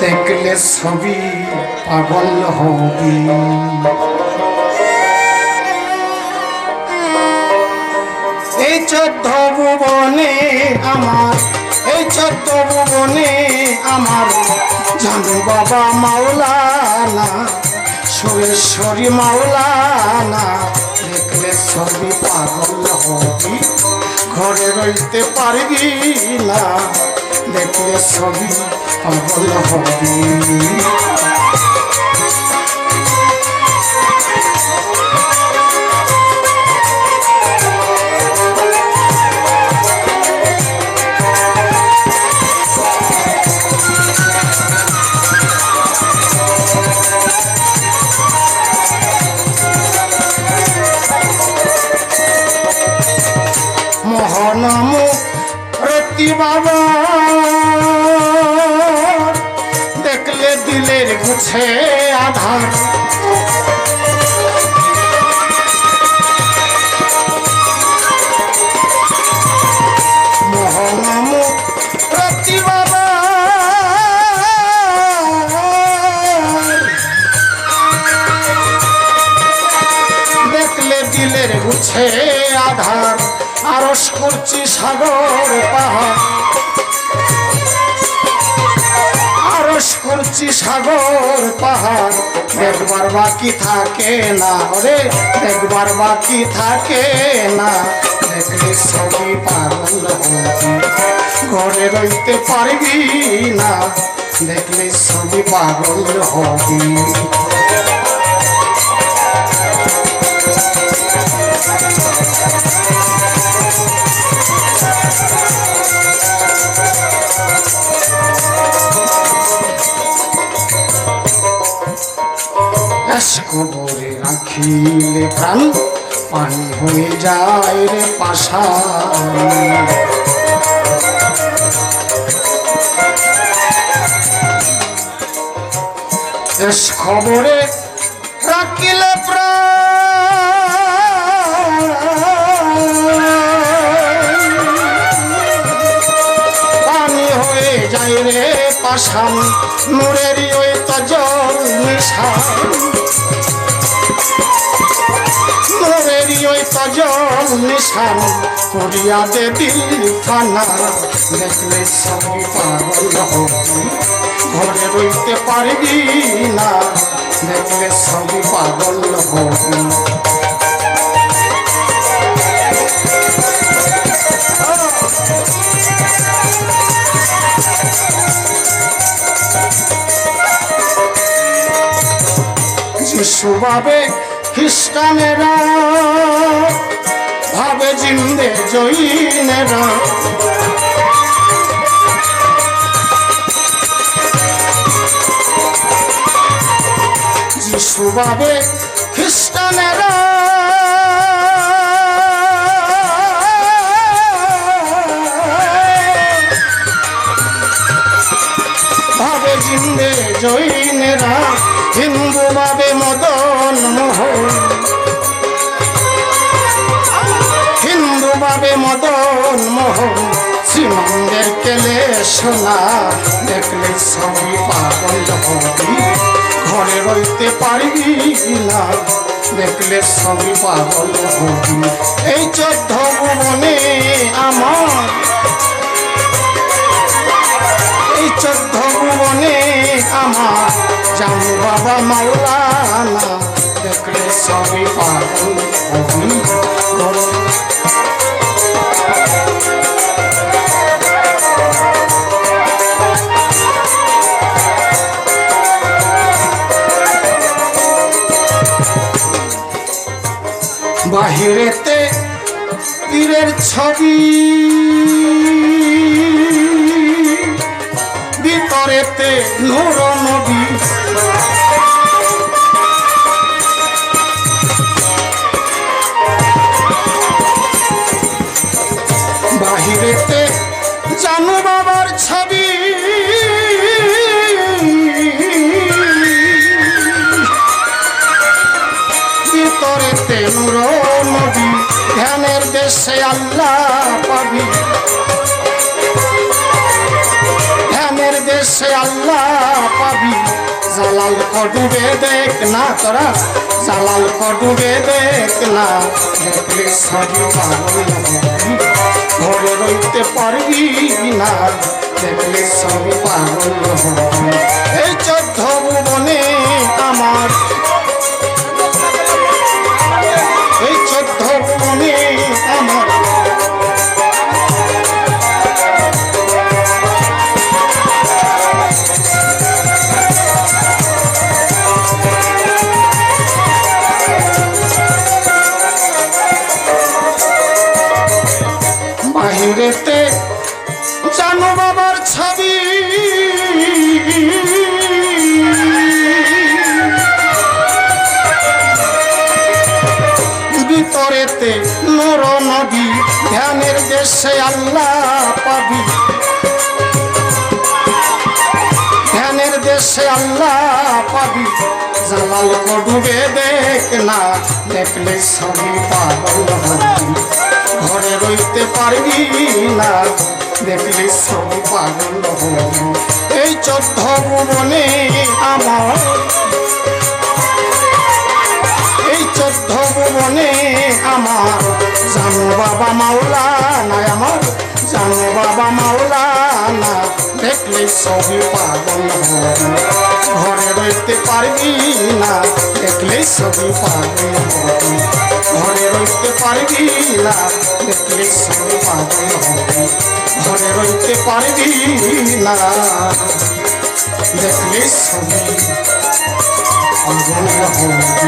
দেখলে ছবি পাগল হবি এই চোদ্দ ভুবনে আমার এই চোদ্দ ভুবনে আমার জানু বাবা মাওলানা সুরেশ্বরী মাওলানা দেখলে সবই পাগল হবি। ঘরে রইতে পারবি না। দেখলে সবই পাগল হবি। রতি বাবা দেখলে দিলের গুছে আধার। দিলের গুছে আধার। আরস করছি সাগর পাহাড়। আরস করছি সাগর পাহাড়। দেখবার বাকি থাকে না রে, দেখবার বাকি থাকে না। দেখলে ছবি পাগল হবি ঘরে রইতে পারবি না, দেখলে ছবি পাগল হবি। কবরে রাখিলে প্রাণ, পানি হয়ে যায় রে পাশা। খবরে রাখিলে পানি হয়ে যায় রে পাশান, নূরেরই ওই তজল নিশান। নূরেরই ওই তজল নিশান করিয়া দে দিল ফানা দেখলে সবই পাগল ঘরে রইতে পারবি না, দেখলে সবই পাগল হবি। যিশু ভাবে খ্রিস্টানেরা ভাবে জিন্দে জৈনেরা। যিশু ভাবে খ্রিস্টানেরা ভাবে জিন্দে জৈনেরা হিন্দু ভাবে মদন মোহন, শ্রীমন্দের কেলে সোনা, দেখলে সবই পাগল ঘরে রইতে পারবি না, দেখলে সবই পাগল এই চোদ্দ ভুবনে আমার, এই চোদ্দ ভুবনে আমার, জানু বাবা মাওলানা, দেখলে সবই পাগল ঘরে বাহিরেতে পীরের ছবি। ভিতরেতে নূর নবী দেশে আল্লাহ পাবি। জালাল কডুবে দেখ না তোরা, জালাল কডুবে দেখ না। দেখলে হবি ঘরে রইতে পারবি না, দেখলে সবই পাগল এই চোদ্দ ভুবনে আমার বাহিরেতে জানো বাবার ছবি। ভিতরেতে নর নদী ধ্যানের দেশে আল্লাহ পাবি। দেশে আল্লাহ পাবি। দেখ না দেখলে সবই পাগল হবি। ঘরে রইতে পারবি না, দেখলে সবই পাগল হবি। এই চোদ্দ ভুবনে আমার, এই চোদ্দ ভুবনে আমার। জানো বাবা মাওলা সবই পাগল হবে ঘরে রইতে পারবি না দেখলে সবই পাগল। হবে ঘরে রইতে পারবি না দেখলে সবই পাগল। হবে ঘরে রইতে পারবি না দেখলে সবই পাগল হবে।